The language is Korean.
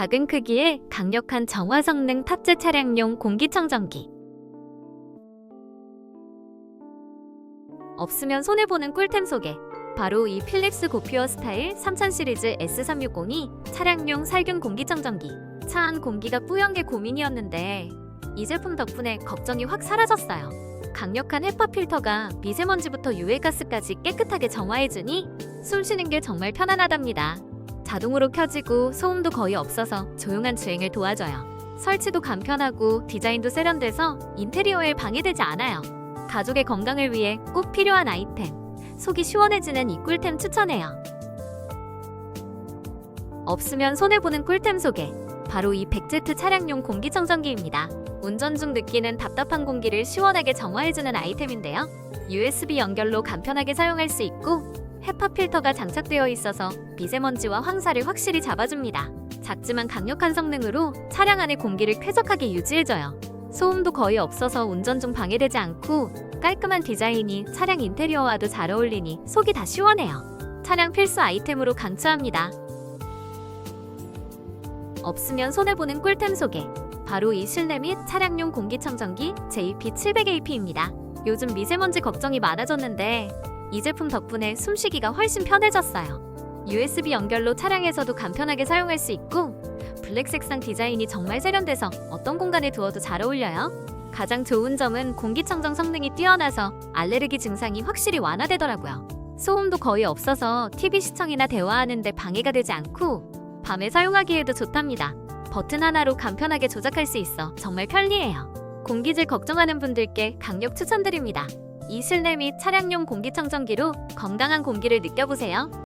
작은 크기의 강력한 정화 성능 탑재 차량용 공기청정기. 없으면 손해보는 꿀템 소개. 바로 이 필립스 고퓨어 스타일 3000 시리즈 S360이 차량용 살균 공기청정기. 차 안 공기가 뿌연 게 고민이었는데 이 제품 덕분에 걱정이 확 사라졌어요. 강력한 헤파 필터가 미세먼지부터 유해가스까지 깨끗하게 정화해주니 숨 쉬는 게 정말 편안하답니다. 자동으로 켜지고 소음도 거의 없어서 조용한 주행을 도와줘요. 설치도 간편하고 디자인도 세련돼서 인테리어에 방해되지 않아요. 가족의 건강을 위해 꼭 필요한 아이템. 속이 시원해지는 이 꿀템 추천해요. 없으면 손해보는 꿀템 소개. 바로 이 백제트 차량용 공기청정기입니다. 운전 중 느끼는 답답한 공기를 시원하게 정화해주는 아이템인데요. USB 연결로 간편하게 사용할 수 있고 헤파 필터가 장착되어 있어서 미세먼지와 황사를 확실히 잡아줍니다. 작지만 강력한 성능으로 차량 안의 공기를 쾌적하게 유지해줘요. 소음도 거의 없어서 운전 중 방해되지 않고 깔끔한 디자인이 차량 인테리어와도 잘 어울리니 속이 다 시원해요. 차량 필수 아이템으로 강추합니다. 없으면 손해보는 꿀템 소개. 바로 이 실내 및 차량용 공기청정기 JP700AP입니다. 요즘 미세먼지 걱정이 많아졌는데 이 제품 덕분에 숨쉬기가 훨씬 편해졌어요. USB 연결로 차량에서도 간편하게 사용할 수 있고 블랙 색상 디자인이 정말 세련돼서 어떤 공간에 두어도 잘 어울려요. 가장 좋은 점은 공기청정 성능이 뛰어나서 알레르기 증상이 확실히 완화되더라고요. 소음도 거의 없어서 TV 시청이나 대화하는데 방해가 되지 않고 밤에 사용하기에도 좋답니다. 버튼 하나로 간편하게 조작할 수 있어 정말 편리해요. 공기질 걱정하는 분들께 강력 추천드립니다. 이 실내 및 차량용 공기청정기로 건강한 공기를 느껴보세요.